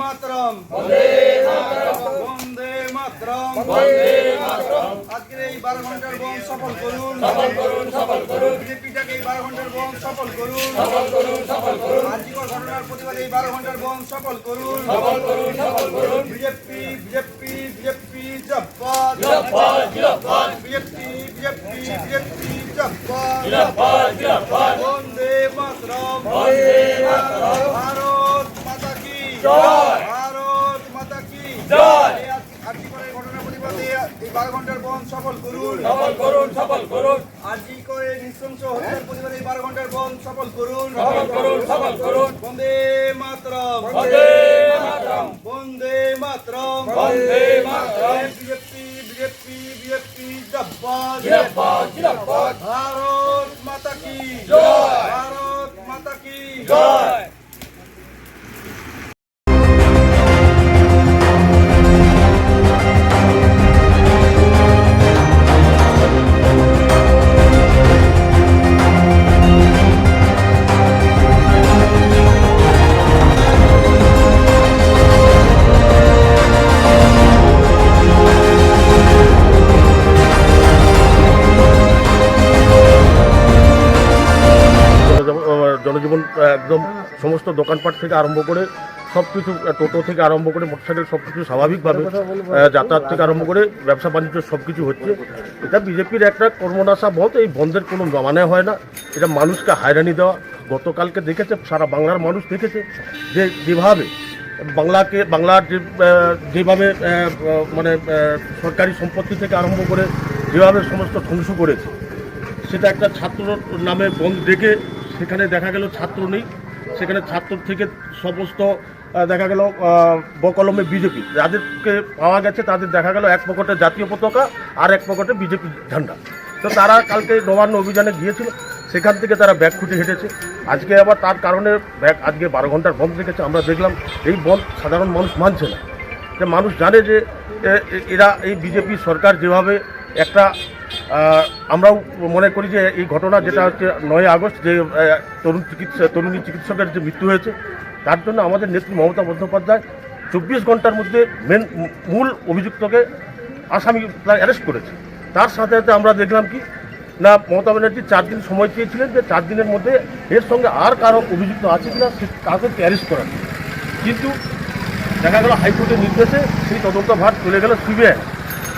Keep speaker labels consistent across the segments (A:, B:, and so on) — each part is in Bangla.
A: মাতরম। বন্দে মাতরম। আজকের এই বারো ঘণ্টার বম সফল করুন। সফল করুন সফল করুন। বিজেপিটাকে এই বারো ঘণ্টার বম সফল করুন। সফল করুন সফল করুন। আজকের ঘটনার প্রতিবাদে এই বারো ঘণ্টার বম সফল করুন। সফল করুন সফল করুন। বিজেপি বিজেপি বিজেপি জব্বাদ জব্বাদ জব্বাদ বিজেপি বিজেপি বিজেপি জব্বাদ জব্বাদ জব্বাদ বন্দে মাতরম। বন্দে মাতরম। ভারত মাতা কি জয় এই বারো ঘণ্টার বম সফল করুন সফল করুন সফল করুন আজকে করে নৃশংস হত্যার প্রতিবাদে এই বারো ঘণ্টার বম সফল করুন সফল করুন সফল করুন Bande Mataram Bande Mataram Bande Mataram Bande Mataram BJP BJP BJP জিন্দাবাদ জিন্দাবাদ জিন্দাবাদ
B: সমস্ত দোকানপাট থেকে আরম্ভ করে সব কিছু টোটো থেকে আরম্ভ করে মোটরসাইকেল সব কিছু স্বাভাবিকভাবে যাতায়াত থেকে আরম্ভ করে ব্যবসা বাণিজ্য সব কিছু হচ্ছে। এটা বিজেপির একটা কর্মনাশা বন্ধ এই বন্ধের কোনো মানে হয় না। এটা মানুষকে হয়রানি দেওয়া। গতকালকে দেখেছে সারা বাংলার মানুষ দেখেছে যে যেভাবে বাংলাকে বাংলার যে যেভাবে মানে সরকারি সম্পত্তি থেকে আরম্ভ করে যেভাবে সমস্ত ধ্বংস করেছে সেটা একটা ছাত্র নামে বন্ধ ডেকে সেখানে দেখা গেল ছাত্র নেই। সেখানে ছাত্র থেকে সমস্ত দেখা গেল বকলমে বিজেপি। যাদেরকে পাওয়া গেছে, তাদের দেখা গেল এক পকেটে জাতীয় পতাকা আর এক পকেটে বিজেপি ঝান্ডা। তো তারা কালকে নবান্ন অভিযানে গিয়েছিল, সেখান থেকে তারা ব্যাগ খুঁটে হেঁটেছে। আজকে আবার তার কারণে ব্যাগ আজকে বারো ঘণ্টার বন্ধ রেখেছে, আমরা দেখলাম এই বন্ধ সাধারণ মানুষ মানছে না। যে মানুষ জানে যে এরা এই বিজেপি সরকার যেভাবে একটা আমরাও মনে করি যে এই ঘটনা যেটা হচ্ছে নয় আগস্ট, যে তরুণ চিকিৎসা, তরুণী চিকিৎসকের যে মৃত্যু হয়েছে, তার জন্য আমাদের নেত্রী মমতা বন্দ্যোপাধ্যায় চব্বিশ ঘণ্টার মধ্যে মেন মূল অভিযুক্তকে আসামি অ্যারেস্ট করেছে। তার সাথে সাথে আমরা দেখলাম কি, না, মমতা ব্যানার্জি চার দিন সময় চেয়েছিলেন যে চার দিনের মধ্যে এর সঙ্গে আর কারও অভিযুক্ত আছে কিনা সে কাউকে অ্যারেস্ট করার। কিন্তু দেখা গেল হাইকোর্টের নির্দেশে সেই তদন্ত ভার চলে গেল সিবিআই।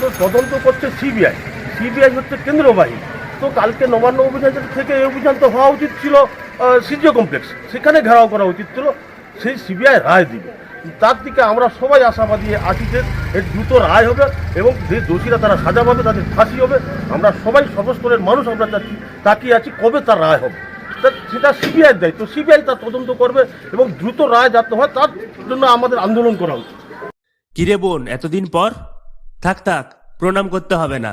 B: তো তদন্ত করছে সিবিআই। সিবিআই হচ্ছে কেন্দ্র বাহিনী তো কালকে নবান্ন অভিযান থেকে এই অভিযান তো হওয়া উচিত ছিল সিজিও কমপ্লেক্স। সেখানে ঘেরাও করা উচিত ছিল, সেই সিবিআই রায় দিবে। তার দিকে আমরা সবাই আশাবাদী আছি যে এর দ্রুত রায় হবে এবং যে দোষীরা তারা সাজা পাবে তাদের ফাঁসি হবে। আমরা সবাই সর্বস্তরের মানুষ, আমরা চাচ্ছি, তাকিয়ে আছি কবে তার রায় হবে। সেটা সিবিআই দেয়। তো সিবিআই তার তদন্ত করবে এবং দ্রুত রায় যাতে হয়, তার জন্য আমাদের আন্দোলন করা উচিত।
C: কিরে বোন, এতদিন পর? থাক থাক, প্রণাম করতে হবে না।